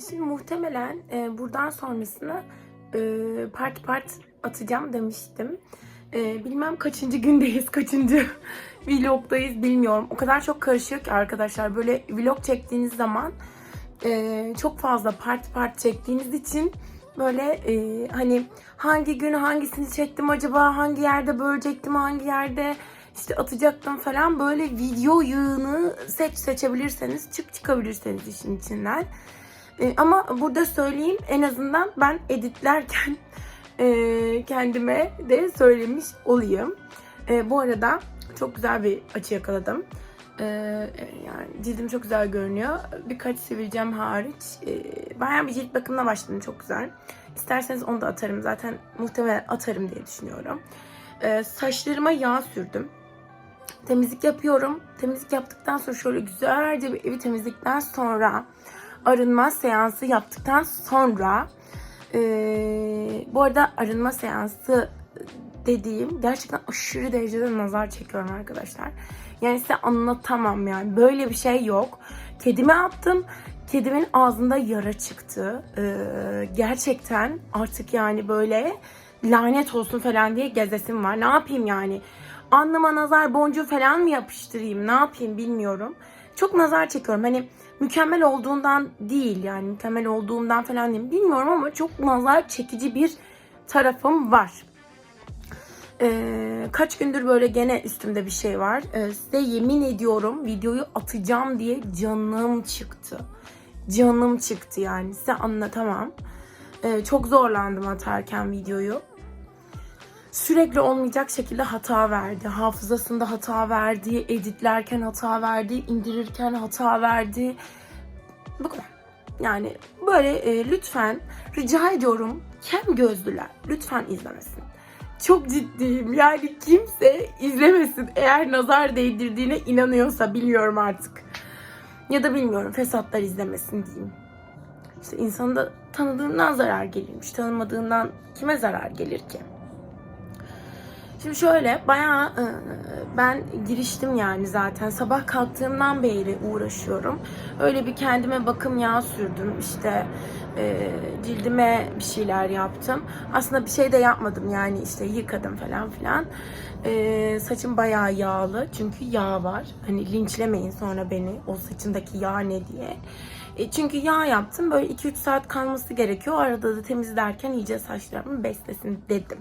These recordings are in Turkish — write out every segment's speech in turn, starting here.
şimdi muhtemelen e, buradan sonrasını e, part part atacağım demiştim. E, bilmem kaçıncı gündeyiz, kaçıncı vlogdayız bilmiyorum. O kadar çok karışıyor ki arkadaşlar. Böyle vlog çektiğiniz zaman e, çok fazla part part çektiğiniz için böyle e, hani hangi gün hangisini çektim acaba, hangi yerde bölecektim, hangi yerde işte atacaktım falan böyle video yığını seç seçebilirseniz çık çıkabilirseniz işin içinden. E, ama burada söyleyeyim en azından ben editlerken e, kendime de söylemiş olayım. E, bu arada çok güzel bir açı yakaladım. E, yani cildim çok güzel görünüyor. Birkaç sivilcem hariç. E, bayağı bir cilt bakımına başladım çok güzel. İsterseniz onu da atarım. Zaten muhtemelen atarım diye düşünüyorum. E, saçlarıma yağ sürdüm temizlik yapıyorum. Temizlik yaptıktan sonra şöyle güzelce bir evi temizlikten sonra arınma seansı yaptıktan sonra eee, bu arada arınma seansı dediğim gerçekten aşırı derecede nazar çekiyorum arkadaşlar. Yani size anlatamam yani. Böyle bir şey yok. Kedime attım. Kedimin ağzında yara çıktı. Eee, gerçekten artık yani böyle lanet olsun falan diye gezesim var. Ne yapayım yani? Alnıma nazar boncuğu falan mı yapıştırayım? Ne yapayım bilmiyorum. Çok nazar çekiyorum. Hani mükemmel olduğundan değil yani mükemmel olduğumdan falan değil bilmiyorum ama çok nazar çekici bir tarafım var. Ee, kaç gündür böyle gene üstümde bir şey var. Ee, size yemin ediyorum videoyu atacağım diye canım çıktı. Canım çıktı yani size anlatamam. Ee, çok zorlandım atarken videoyu sürekli olmayacak şekilde hata verdi. Hafızasında hata verdi, editlerken hata verdi, indirirken hata verdi. Bu kadar. Yani böyle e, lütfen rica ediyorum kem gözlüler lütfen izlemesin. Çok ciddiyim. Yani kimse izlemesin eğer nazar değdirdiğine inanıyorsa biliyorum artık. Ya da bilmiyorum fesatlar izlemesin diyeyim. İşte insanın da tanıdığından zarar gelirmiş. Tanımadığından kime zarar gelir ki? Şimdi şöyle bayağı e, ben giriştim yani zaten sabah kalktığımdan beri uğraşıyorum. Öyle bir kendime bakım yağı sürdüm işte e, cildime bir şeyler yaptım. Aslında bir şey de yapmadım yani işte yıkadım falan filan. Saçım bayağı yağlı çünkü yağ var. Hani linçlemeyin sonra beni o saçındaki yağ ne diye. E, çünkü yağ yaptım böyle 2-3 saat kalması gerekiyor. O arada da temizlerken iyice saçlarımı beslesin dedim.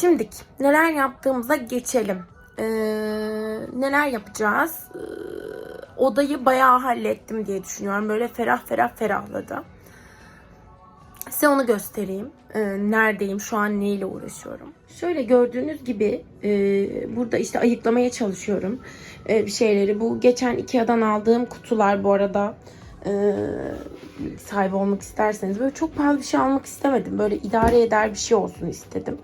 Şimdi neler yaptığımıza geçelim. Ee, neler yapacağız? Ee, odayı bayağı hallettim diye düşünüyorum. Böyle ferah ferah ferahladı. Size onu göstereyim. Ee, neredeyim, şu an neyle uğraşıyorum. Şöyle gördüğünüz gibi e, burada işte ayıklamaya çalışıyorum e, bir şeyleri. Bu geçen Ikea'dan aldığım kutular bu arada e, sahibi olmak isterseniz. Böyle çok pahalı bir şey almak istemedim. Böyle idare eder bir şey olsun istedim.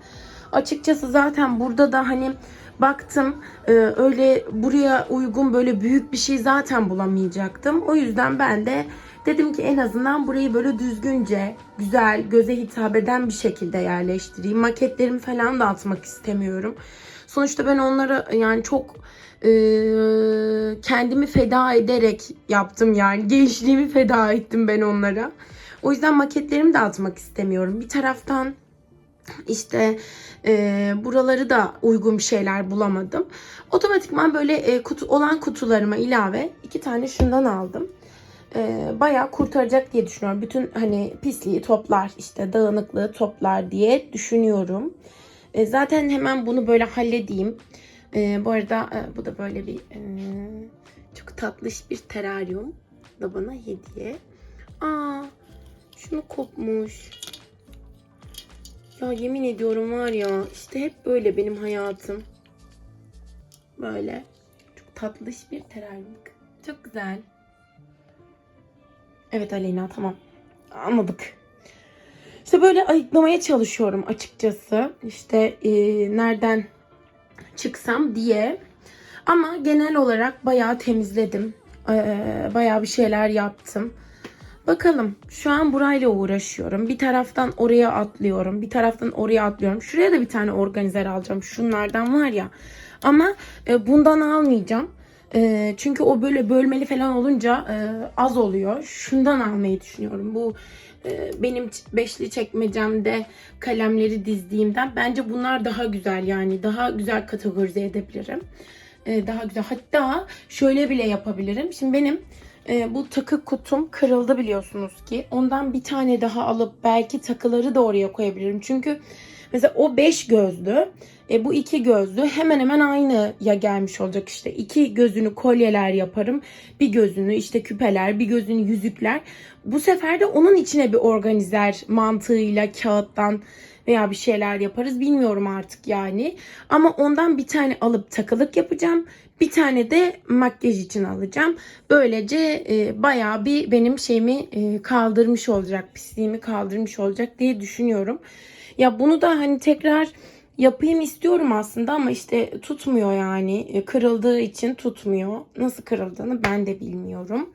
Açıkçası zaten burada da hani baktım e, öyle buraya uygun böyle büyük bir şey zaten bulamayacaktım. O yüzden ben de dedim ki en azından burayı böyle düzgünce, güzel, göze hitap eden bir şekilde yerleştireyim. Maketlerimi falan da atmak istemiyorum. Sonuçta ben onlara yani çok e, kendimi feda ederek yaptım yani. Gençliğimi feda ettim ben onlara. O yüzden maketlerimi de atmak istemiyorum. Bir taraftan işte e, buraları da uygun bir şeyler bulamadım. Otomatikman böyle e, kutu olan kutularıma ilave iki tane şundan aldım. E, bayağı kurtaracak diye düşünüyorum. Bütün hani pisliği toplar işte dağınıklığı toplar diye düşünüyorum. E, zaten hemen bunu böyle halledeyim. E, bu arada e, bu da böyle bir e, çok tatlış bir teraryum da bana hediye. Aa şunu kopmuş. Ya yemin ediyorum var ya işte hep böyle benim hayatım. Böyle. Çok tatlış bir teraryum. Çok güzel. Evet Aleyna tamam. Anladık. İşte böyle ayıklamaya çalışıyorum açıkçası. İşte e, nereden çıksam diye. Ama genel olarak bayağı temizledim. E, bayağı bir şeyler yaptım. Bakalım şu an burayla uğraşıyorum. Bir taraftan oraya atlıyorum. Bir taraftan oraya atlıyorum. Şuraya da bir tane organizer alacağım. Şunlardan var ya. Ama e, bundan almayacağım. E, çünkü o böyle bölmeli falan olunca e, az oluyor. Şundan almayı düşünüyorum. Bu e, benim beşli çekmecemde kalemleri dizdiğimden bence bunlar daha güzel yani daha güzel kategorize edebilirim. E, daha güzel. Hatta şöyle bile yapabilirim. Şimdi benim e, bu takı kutum kırıldı biliyorsunuz ki. Ondan bir tane daha alıp belki takıları da oraya koyabilirim. Çünkü mesela o 5 gözlü, e, bu iki gözlü hemen hemen aynı ya gelmiş olacak işte. İki gözünü kolyeler yaparım. Bir gözünü işte küpeler, bir gözünü yüzükler. Bu sefer de onun içine bir organizer mantığıyla kağıttan veya bir şeyler yaparız. Bilmiyorum artık yani. Ama ondan bir tane alıp takılık yapacağım. Bir tane de makyaj için alacağım. Böylece e, bayağı bir benim şeyimi e, kaldırmış olacak. Pisliğimi kaldırmış olacak diye düşünüyorum. Ya bunu da hani tekrar yapayım istiyorum aslında ama işte tutmuyor yani. E, Kırıldığı için tutmuyor. Nasıl kırıldığını ben de bilmiyorum.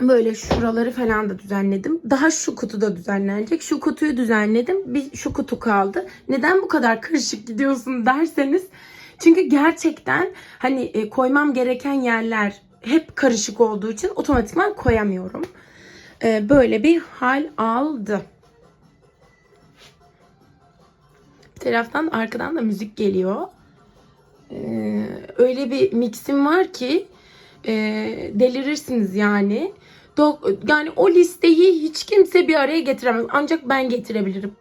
Böyle şuraları falan da düzenledim. Daha şu kutu da düzenlenecek. Şu kutuyu düzenledim. Bir şu kutu kaldı. Neden bu kadar karışık gidiyorsun derseniz. Çünkü gerçekten hani e, koymam gereken yerler hep karışık olduğu için otomatikman koyamıyorum. E, böyle bir hal aldı. Bir taraftan arkadan da müzik geliyor. Ee, öyle bir mixim var ki e, delirirsiniz yani. Do- yani o listeyi hiç kimse bir araya getiremez. Ancak ben getirebilirim.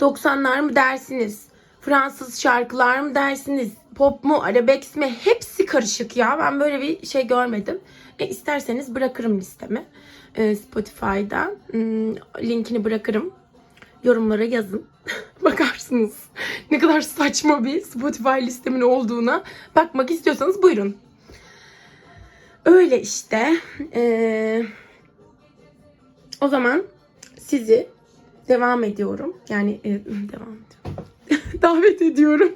90'lar mı dersiniz? Fransız şarkılar mı dersiniz? Pop mu, arabesk mi? Hepsi karışık ya. Ben böyle bir şey görmedim. E, isterseniz bırakırım listemi. E, Spotify'da. Hmm, linkini bırakırım. Yorumlara yazın. Bakarsınız. Ne kadar saçma bir Spotify listemin olduğuna bakmak istiyorsanız buyurun. Öyle işte. Ee, o zaman sizi devam ediyorum. Yani e, devam. Davet ediyorum.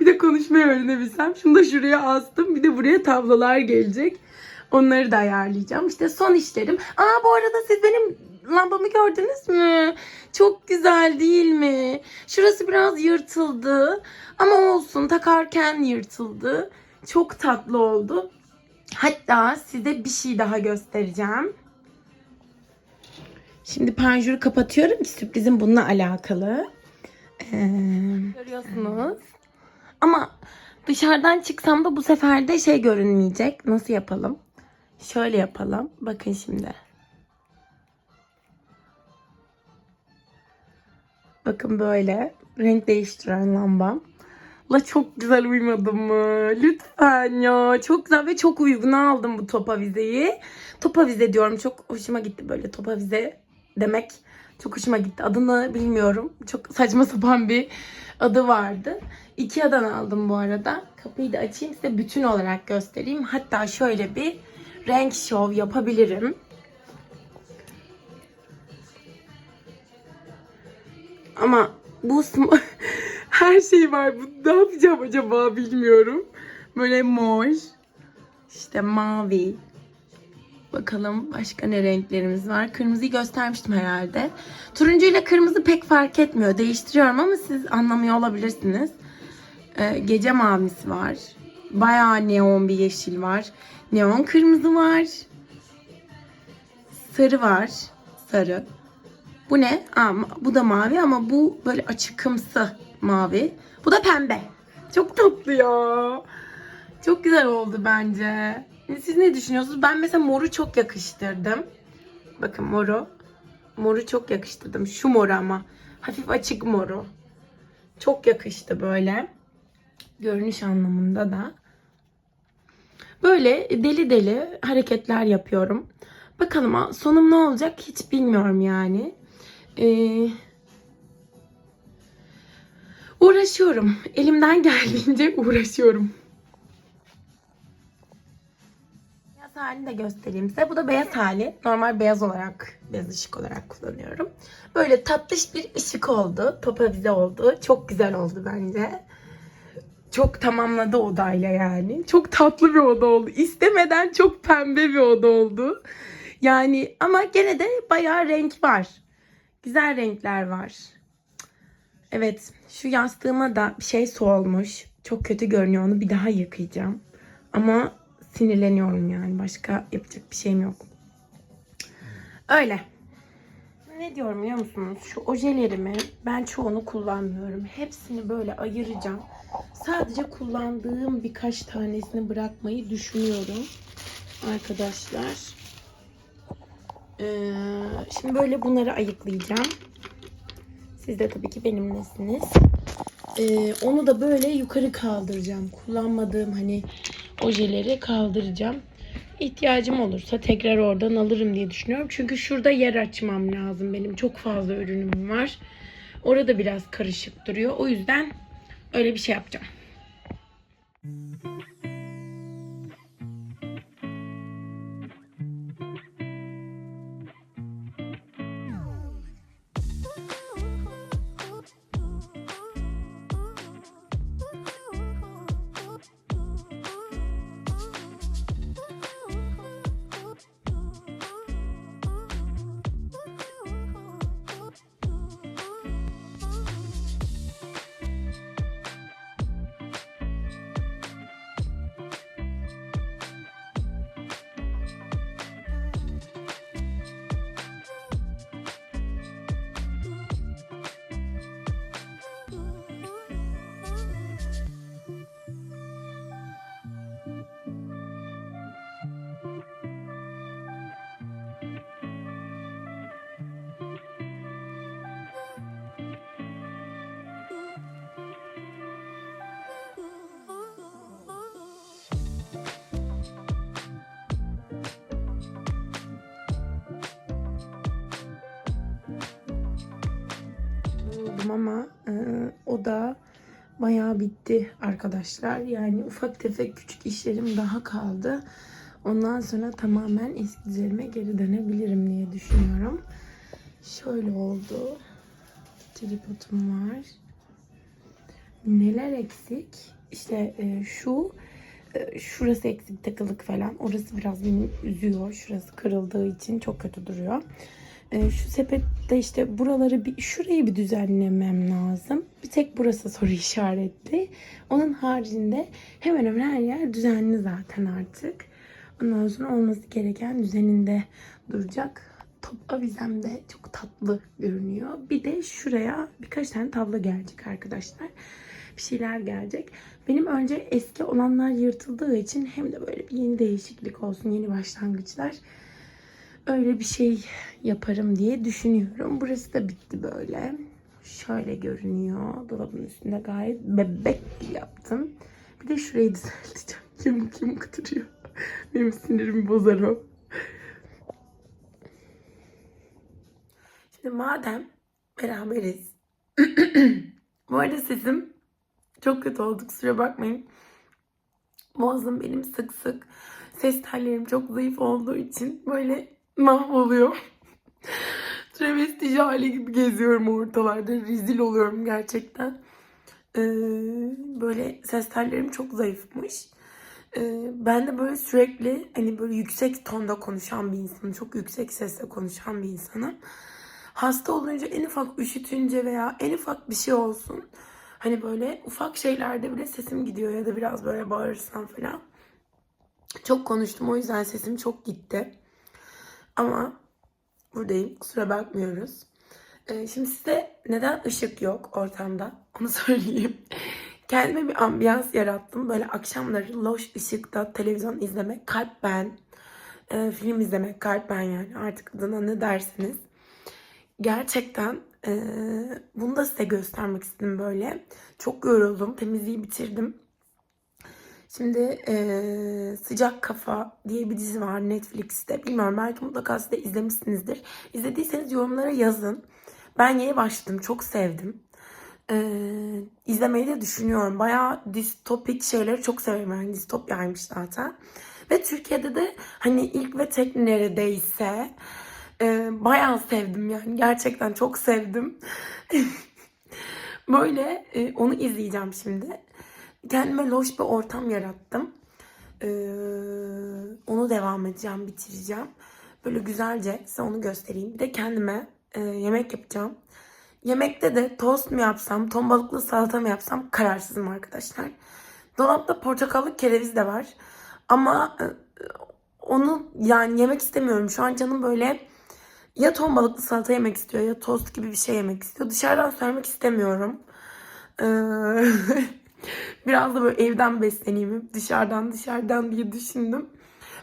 bir de konuşmayı öğrenebilsem. Şunu da şuraya astım. Bir de buraya tablolar gelecek. Onları da ayarlayacağım. İşte son işlerim. Aa bu arada siz benim lambamı gördünüz mü? Çok güzel değil mi? Şurası biraz yırtıldı. Ama olsun takarken yırtıldı. Çok tatlı oldu. Hatta size bir şey daha göstereceğim. Şimdi panjuru kapatıyorum ki sürprizim bununla alakalı. Görüyorsunuz. Ama dışarıdan çıksam da bu sefer de şey görünmeyecek. Nasıl yapalım? Şöyle yapalım. Bakın şimdi. Bakın böyle. Renk değiştiren lambam. La çok güzel uymadım mı? Lütfen ya. Çok güzel ve çok uygun aldım bu top avizeyi. Top avize diyorum. Çok hoşuma gitti böyle top avize demek. Çok hoşuma gitti. Adını bilmiyorum. Çok saçma sapan bir adı vardı. Ikea'dan aldım bu arada. Kapıyı da açayım size bütün olarak göstereyim. Hatta şöyle bir renk şov yapabilirim. Ama bu her şey var. Bu ne yapacağım acaba bilmiyorum. Böyle mor, işte mavi. Bakalım başka ne renklerimiz var. Kırmızıyı göstermiştim herhalde. Turuncu ile kırmızı pek fark etmiyor. Değiştiriyorum ama siz anlamıyor olabilirsiniz. Ee, gece mavisi var. Bayağı neon bir yeşil var. Neon kırmızı var. Sarı var. Sarı. Bu ne? Aa, bu da mavi ama bu böyle açıkımsı mavi. Bu da pembe. Çok tatlı ya. Çok güzel oldu bence. Siz ne düşünüyorsunuz? Ben mesela moru çok yakıştırdım. Bakın moru. Moru çok yakıştırdım. Şu moru ama. Hafif açık moru. Çok yakıştı böyle. Görünüş anlamında da. Böyle deli deli hareketler yapıyorum. Bakalım sonum ne olacak hiç bilmiyorum yani. Ee, uğraşıyorum. Elimden geldiğince uğraşıyorum. Halini de göstereyim size. Bu da beyaz hali. Normal beyaz olarak, beyaz ışık olarak kullanıyorum. Böyle tatlış bir ışık oldu. Top avize oldu. Çok güzel oldu bence. Çok tamamladı odayla yani. Çok tatlı bir oda oldu. İstemeden çok pembe bir oda oldu. Yani ama gene de bayağı renk var. Güzel renkler var. Evet, şu yastığıma da bir şey solmuş. Çok kötü görünüyor onu bir daha yıkayacağım. Ama sinirleniyorum yani. Başka yapacak bir şeyim yok. Öyle. Ne diyorum biliyor musunuz? Şu ojelerimi ben çoğunu kullanmıyorum. Hepsini böyle ayıracağım. Sadece kullandığım birkaç tanesini bırakmayı düşünüyorum. Arkadaşlar. Ee, şimdi böyle bunları ayıklayacağım. Siz de tabii ki benimlesiniz. Ee, onu da böyle yukarı kaldıracağım. Kullanmadığım hani ojeleri kaldıracağım. İhtiyacım olursa tekrar oradan alırım diye düşünüyorum. Çünkü şurada yer açmam lazım benim. Çok fazla ürünüm var. Orada biraz karışık duruyor. O yüzden öyle bir şey yapacağım. Yoruldum ama e, o da bayağı bitti arkadaşlar. Yani ufak tefek küçük işlerim daha kaldı. Ondan sonra tamamen eski düzenime geri dönebilirim diye düşünüyorum. Şöyle oldu. Tripodum var. Neler eksik? İşte e, şu e, şurası eksik takılık falan. Orası biraz beni üzüyor. Şurası kırıldığı için çok kötü duruyor. E, şu sepette işte buraları bir şurayı bir düzenlemem lazım. Bir tek burası soru işaretli. Onun haricinde hemen hemen her yer düzenli zaten artık. Ondan sonra olması gereken düzeninde duracak. Top avizem de çok tatlı görünüyor. Bir de şuraya birkaç tane tablo gelecek arkadaşlar. Bir şeyler gelecek. Benim önce eski olanlar yırtıldığı için hem de böyle bir yeni değişiklik olsun, yeni başlangıçlar. Öyle bir şey yaparım diye düşünüyorum. Burası da bitti böyle. Şöyle görünüyor. Dolabın üstünde gayet bebek yaptım. Bir de şurayı düzelteceğim. Yamuk yamuk duruyor. Benim sinirimi bozar o. Şimdi madem beraberiz. Bu arada sesim çok kötü oldu kusura bakmayın. Boğazım benim sık sık. Ses tellerim çok zayıf olduğu için böyle mahvoluyor. Travestici hali gibi geziyorum ortalarda. Rezil oluyorum gerçekten. Ee, böyle ses tellerim çok zayıfmış. Ee, ben de böyle sürekli hani böyle yüksek tonda konuşan bir insanım. Çok yüksek sesle konuşan bir insanım. Hasta olunca en ufak üşütünce veya en ufak bir şey olsun. Hani böyle ufak şeylerde bile sesim gidiyor ya da biraz böyle bağırırsam falan. Çok konuştum o yüzden sesim çok gitti. Ama buradayım. Kusura bakmıyoruz. Ee, şimdi size neden ışık yok ortamda onu söyleyeyim. Kendime bir ambiyans yarattım. Böyle akşamları loş ışıkta televizyon izlemek, kalp ben, e, film izlemek, kalp ben yani artık adına ne dersiniz. Gerçekten e, bunu da size göstermek istedim böyle. Çok yoruldum. Temizliği bitirdim. Şimdi eee, Sıcak Kafa diye bir dizi var Netflix'te. Bilmiyorum belki mutlaka siz de izlemişsinizdir. İzlediyseniz yorumlara yazın. Ben yeni başladım. Çok sevdim. Eee izlemeyi de düşünüyorum. Bayağı distopik şeyleri çok severim. Yani distopyaymış zaten. Ve Türkiye'de de hani ilk ve tek neredeyse eee bayağı sevdim yani. Gerçekten çok sevdim. Böyle e, onu izleyeceğim şimdi. Kendime loş bir ortam yarattım. Ee, onu devam edeceğim, bitireceğim. Böyle güzelce size onu göstereyim. Bir de kendime e, yemek yapacağım. Yemekte de tost mu yapsam, ton balıklı salata mı yapsam kararsızım arkadaşlar. Dolapta portakallı kereviz de var. Ama e, onu yani yemek istemiyorum. Şu an canım böyle ya ton balıklı salata yemek istiyor ya tost gibi bir şey yemek istiyor. Dışarıdan söylemek istemiyorum. Ee, biraz da böyle evden besleneyim. Dışarıdan dışarıdan diye düşündüm.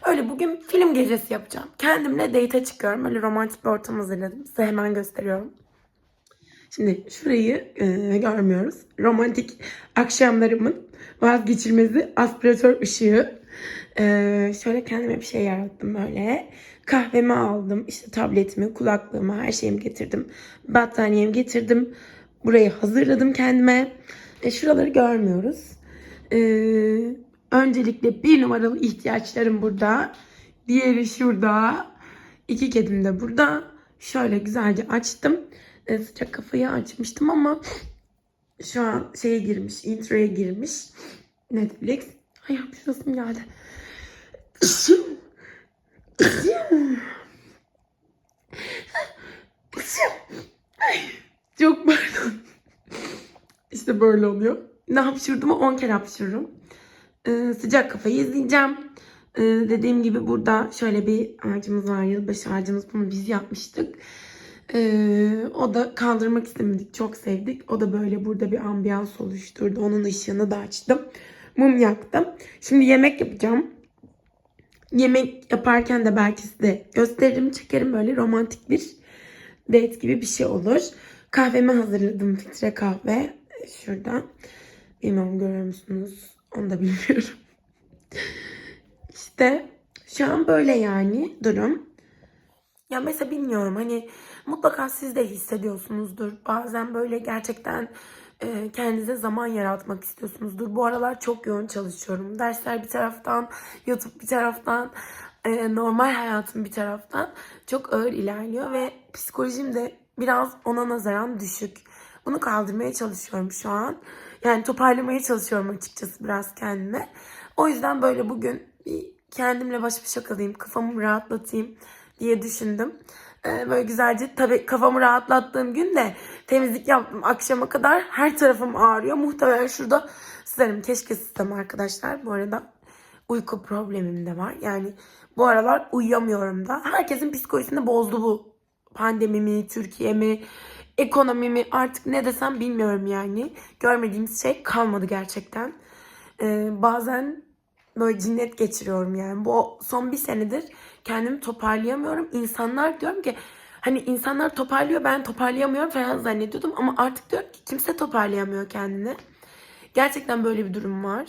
Öyle bugün film gecesi yapacağım. Kendimle date'e çıkıyorum. Öyle romantik bir ortam hazırladım. Size hemen gösteriyorum. Şimdi şurayı e, görmüyoruz. Romantik akşamlarımın vazgeçilmezi aspiratör ışığı. E, şöyle kendime bir şey yarattım böyle. Kahvemi aldım. işte tabletimi, kulaklığımı, her şeyimi getirdim. Battaniyemi getirdim. Burayı hazırladım kendime. E, şuraları görmüyoruz. E, öncelikle bir numaralı ihtiyaçlarım burada. Diğeri şurada. İki kedim de burada. Şöyle güzelce açtım. E, sıcak kafayı açmıştım ama şu an şeye girmiş, introya girmiş. Netflix. Ay hapşırasım geldi. Çok pardon. İşte böyle oluyor. Ne hapşırdım 10 kere hapşırırım. Ee, sıcak kafayı izleyeceğim. Ee, dediğim gibi burada şöyle bir ağacımız var. Yılbaşı ağacımız. Bunu biz yapmıştık. Ee, o da kaldırmak istemedik. Çok sevdik. O da böyle burada bir ambiyans oluşturdu. Onun ışığını da açtım. Mum yaktım. Şimdi yemek yapacağım. Yemek yaparken de belki size gösteririm, çekerim böyle romantik bir date gibi bir şey olur. Kahvemi hazırladım. Filtre kahve. Şurada. Bilmiyorum görüyor musunuz? Onu da bilmiyorum. İşte şu an böyle yani durum. Ya mesela bilmiyorum hani mutlaka siz de hissediyorsunuzdur. Bazen böyle gerçekten e, kendinize zaman yaratmak istiyorsunuzdur. Bu aralar çok yoğun çalışıyorum. Dersler bir taraftan, YouTube bir taraftan, e, normal hayatım bir taraftan çok ağır ilerliyor ve psikolojim de biraz ona nazaran düşük. Bunu kaldırmaya çalışıyorum şu an. Yani toparlamaya çalışıyorum açıkçası biraz kendime. O yüzden böyle bugün bir kendimle baş başa kalayım, kafamı rahatlatayım diye düşündüm. Ee, böyle güzelce tabii kafamı rahatlattığım gün de temizlik yaptım akşama kadar. Her tarafım ağrıyor. Muhtemelen şurada sızarım. Keşke sızsam arkadaşlar. Bu arada uyku problemim de var. Yani bu aralar uyuyamıyorum da. Herkesin psikolojisini bozdu bu pandemi mi, Türkiye mi, ekonomi mi artık ne desem bilmiyorum yani. Görmediğimiz şey kalmadı gerçekten. Ee, bazen böyle cinnet geçiriyorum yani. Bu son bir senedir kendimi toparlayamıyorum. İnsanlar diyorum ki hani insanlar toparlıyor ben toparlayamıyorum falan zannediyordum ama artık diyorum ki kimse toparlayamıyor kendini. Gerçekten böyle bir durum var.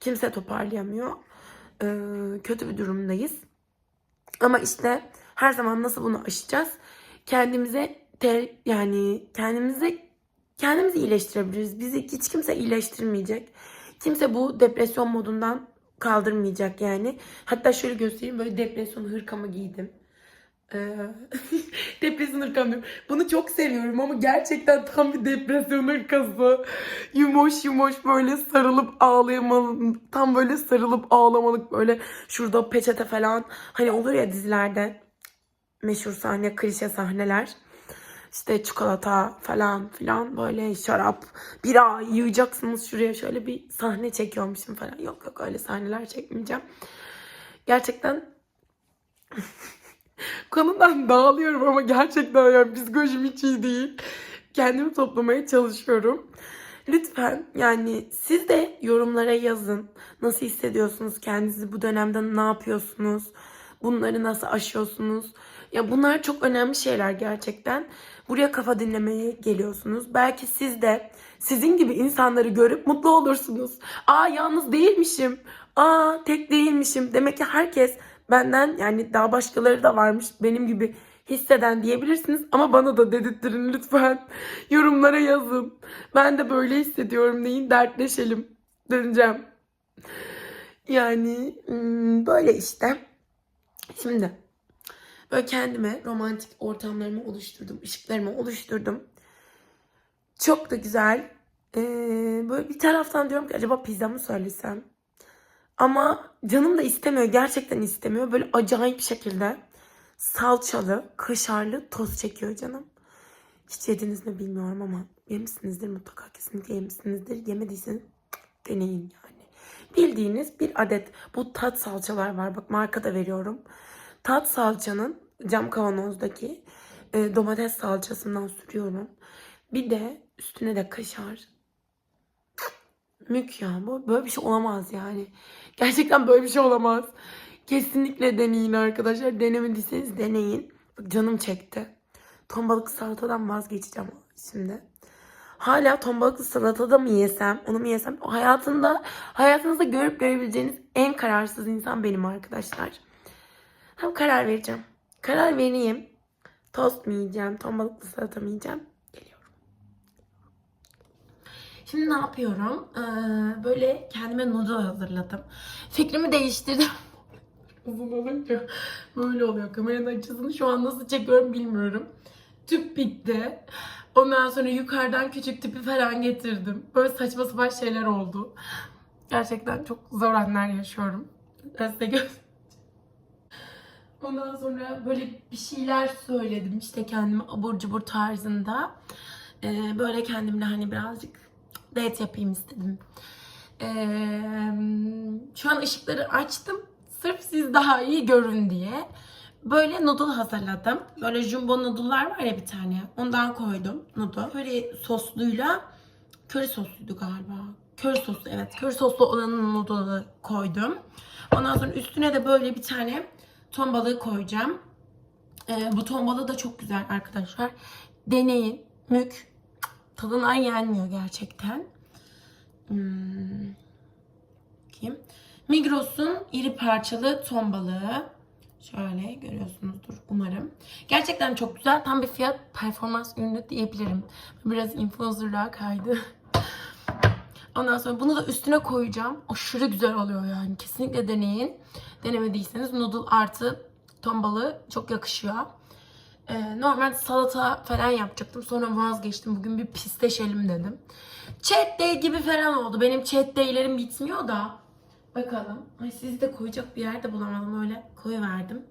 Kimse toparlayamıyor. Ee, kötü bir durumdayız. Ama işte her zaman nasıl bunu aşacağız? Kendimize te, yani kendimizi iyileştirebiliriz. Bizi hiç kimse iyileştirmeyecek. Kimse bu depresyon modundan kaldırmayacak yani. Hatta şöyle göstereyim böyle depresyon hırkamı giydim. Ee, depresyon hırkamı diyorum. Bunu çok seviyorum ama gerçekten tam bir depresyon hırkası. Yumoş yumoş böyle sarılıp ağlayamalı. Tam böyle sarılıp ağlamalık böyle şurada peçete falan. Hani olur ya dizilerde meşhur sahne, klişe sahneler. İşte çikolata falan filan böyle şarap, bira yiyeceksiniz şuraya şöyle bir sahne çekiyormuşum falan. Yok yok öyle sahneler çekmeyeceğim. Gerçekten konudan dağılıyorum ama gerçekten yani psikolojim hiç iyi değil. Kendimi toplamaya çalışıyorum. Lütfen yani siz de yorumlara yazın. Nasıl hissediyorsunuz kendinizi bu dönemde ne yapıyorsunuz? Bunları nasıl aşıyorsunuz? Ya bunlar çok önemli şeyler gerçekten. Buraya kafa dinlemeye geliyorsunuz. Belki siz de sizin gibi insanları görüp mutlu olursunuz. Aa yalnız değilmişim. Aa tek değilmişim. Demek ki herkes benden yani daha başkaları da varmış benim gibi hisseden diyebilirsiniz. Ama bana da dedirttirin lütfen. Yorumlara yazın. Ben de böyle hissediyorum deyin dertleşelim. Döneceğim. Yani hmm, böyle işte. Şimdi böyle kendime romantik ortamlarımı oluşturdum. ışıklarımı oluşturdum. Çok da güzel. Ee, böyle bir taraftan diyorum ki acaba pizza mı söylesem? Ama canım da istemiyor. Gerçekten istemiyor. Böyle acayip şekilde salçalı, kaşarlı toz çekiyor canım. Hiç yediniz mi bilmiyorum ama yemişsinizdir mutlaka kesinlikle yemişsinizdir. Yemediyseniz deneyin yani. Bildiğiniz bir adet bu tat salçalar var. Bak marka da veriyorum. Tat salçanın cam kavanozdaki e, domates salçasından sürüyorum. Bir de üstüne de kaşar. Mük ya bu böyle bir şey olamaz yani. Gerçekten böyle bir şey olamaz. Kesinlikle deneyin arkadaşlar. Denemediyseniz deneyin. Bak canım çekti. Ton balıklı salatadan vazgeçeceğim şimdi. Hala ton balıklı salatada mı yesem, onu mu yesem? Hayatında, hayatınızda görüp görebileceğiniz en kararsız insan benim arkadaşlar. Hem karar vereceğim. Karar vereyim. Tost mu yiyeceğim, ton balıklı salata mı yiyeceğim? Geliyorum. Şimdi ne yapıyorum? Ee, böyle kendime noodle hazırladım. Fikrimi değiştirdim. Uzun olunca böyle oluyor. Kameranın açısını şu an nasıl çekiyorum bilmiyorum. Tüp bitti. Ondan sonra yukarıdan küçük tüpü falan getirdim. Böyle saçma sapan şeyler oldu. Gerçekten çok zor anlar yaşıyorum. Size gö- Ondan sonra böyle bir şeyler söyledim işte kendime abur cubur tarzında. Ee, böyle kendimle hani birazcık date yapayım istedim. Ee, şu an ışıkları açtım. Sırf siz daha iyi görün diye. Böyle noodle hazırladım. Böyle jumbo noodle'lar var ya bir tane. Ondan koydum noodle. Böyle sosluyla köri sosluydu galiba. Köri soslu evet. Köri soslu olanın noodle'ı koydum. Ondan sonra üstüne de böyle bir tane ton balığı koyacağım. Ee, bu ton balığı da çok güzel arkadaşlar. Deneyin. Mük. Tadından yenmiyor gerçekten. Hmm. Migros'un iri parçalı ton balığı. Şöyle görüyorsunuzdur umarım. Gerçekten çok güzel. Tam bir fiyat performans ürünü diyebilirim. Biraz influencerlığa kaydı. Ondan sonra bunu da üstüne koyacağım. Aşırı güzel oluyor yani. Kesinlikle deneyin. Denemediyseniz noodle artı ton balığı çok yakışıyor. Ee, normal salata falan yapacaktım. Sonra vazgeçtim. Bugün bir pisleşelim dedim. Chat day gibi falan oldu. Benim chat day'lerim bitmiyor da. Bakalım. Ay sizi de koyacak bir yer de bulamadım. Öyle koyuverdim.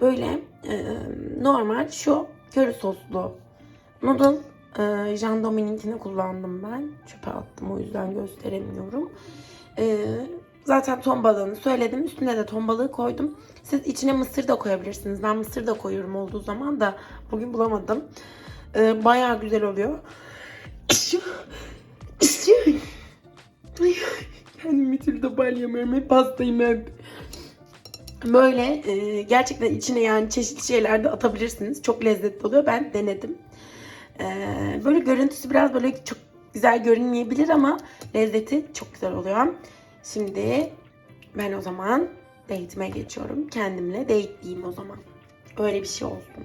Böyle e, normal şu köri soslu noodle e, Jean Dominic'ini kullandım ben. Çöpe attım o yüzden gösteremiyorum. E, zaten ton balığını söyledim. Üstüne de ton balığı koydum. Siz içine mısır da koyabilirsiniz. Ben mısır da koyuyorum olduğu zaman da bugün bulamadım. E, bayağı güzel oluyor. Kendimi bir türlü toparlayamıyorum. Hep hep. Böyle e, gerçekten içine yani çeşitli şeyler de atabilirsiniz. Çok lezzetli oluyor. Ben denedim. E, böyle görüntüsü biraz böyle çok güzel görünmeyebilir ama lezzeti çok güzel oluyor. Şimdi ben o zaman date'ime geçiyorum. Kendimle date'liyim o zaman. Öyle bir şey olsun.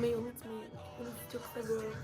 Unutmayı unutmayın. Bunu çok seviyorum.